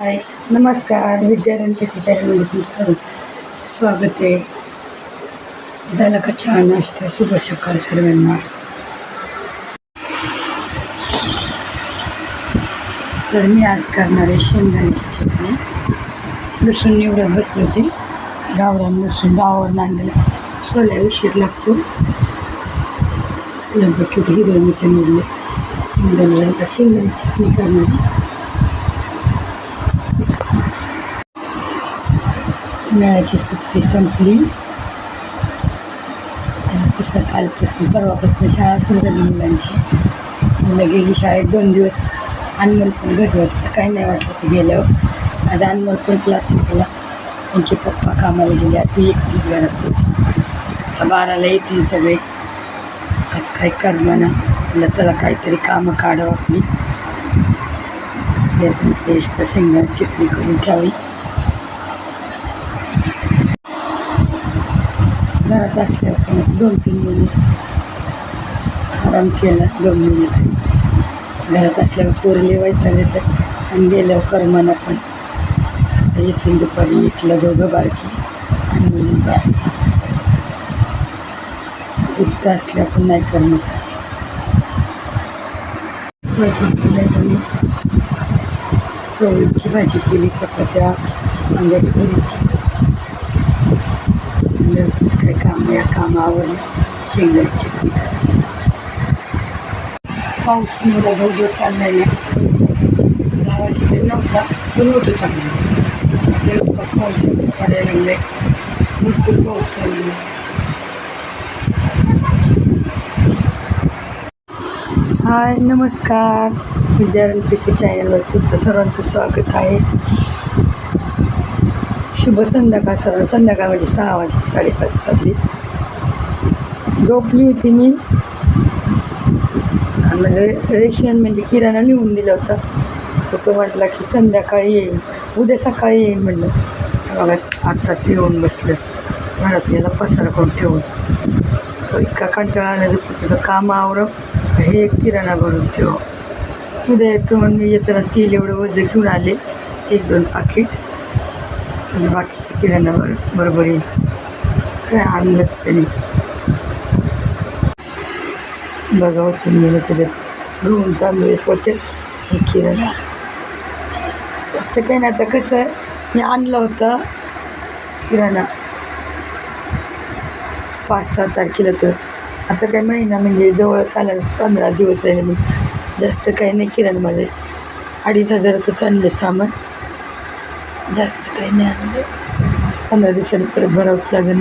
हाय नमस्कार विद्यार्थ्यांच्या सिचारीमध्ये तुमचं स्वागत आहे. झालं का चहा नाश्ता? शुभ सकाळ सर्वांना. तर मी आज करणार आहे शेंगदाण्याची चटणी. लसूण निवडत बसलं होते. गावरान लसूण गावावर नांदला. सोल्या उशीर लागतो. सोलत बसले की हिरव्या मिरच्या निवडले शेंगदाण्याला शेंगदाणी शेंगदाण्याची चटणी करणार आहे. सुट्टी संपली. त्यापासून कालपासून परवापासून शाळा सुरू झाली मुलांची. मुलं गेली शाळेत दोन दिवस. अनमोल पण घरी होते तर काही नाही वाटलं ते गेल्यावर. आज अनमोल पण क्लासला गेला. त्यांचे पप्पा कामाला गेले ती एकटीच घरात. आता बाराला येतील सगळे. आज काय करमाना म्हटलं चला काहीतरी कामं काढावं आपली. असली पेस्ट शेंगदाणा चटणी करून ठेवावी घरात असल्यावर पण दोन तीन महिने आराम केला दोन महिने घरात असल्यावर पोरले वैताग येतात आणि गेल्यावर करमाना पण. येथील दुपारी इथलं दोघं बाळकी आणि मुली बाळकी एकटं असल्या पण नाही करमत. चवळीची भाजी केली चपात्या वांग्याची भरीत केली म्हणलं काय काम या कामावर शेंगदाची चटणी पाऊस मोठा धोधो चाललाय ना गावाकडे नव्हता पण होतो चांगला. पाऊस धोधो पडायला लागलाय. भरपूर पाऊस चालू हाय नमस्कार. विद्यारण पी सी चॅनलवर तुमचं सर्वांचं स्वागत आहे. शुभ संध्याकाळ सर्व संध्याकाळ म्हणजे सहा वाजले साडेपाच वाजले. झोपली होती मी. रे रेशन म्हणजे किराणा लिहून दिला होता. तर तो म्हटला की संध्याकाळी येईल उद्या सकाळी येईल म्हणलं. बघा आत्ताच येऊन बसलं. घरात याला पसारा करून ठेवून. तो इतका कंटाळा आला तिथं काम आवरं हे एक किराणा भरून ठेव. उद्या येतो मग मी येताना तेल एवढं वजन घेऊन आले. एक दोन पाकिट. आणि बाकीचं किराणा बर बरोबर येईल. काय आणलंच त्यांनी? बघावं तुम्ही गेलं त्याच्यात गहून तांदूळ एक होते हे किराणा. जास्त काही नाही. आता कसं मी आणलं होतं किराणा. पाच सहा तारखेला तर. आता काही महिना म्हणजे जवळ आला पंधरा दिवस राहिले मी जास्त काही नाही किराणामध्ये अडीच हजाराचंच आणलं सामान. जास्त काही नाही आणलं पंधरा दिवसांनी परत भरावंच लागेल.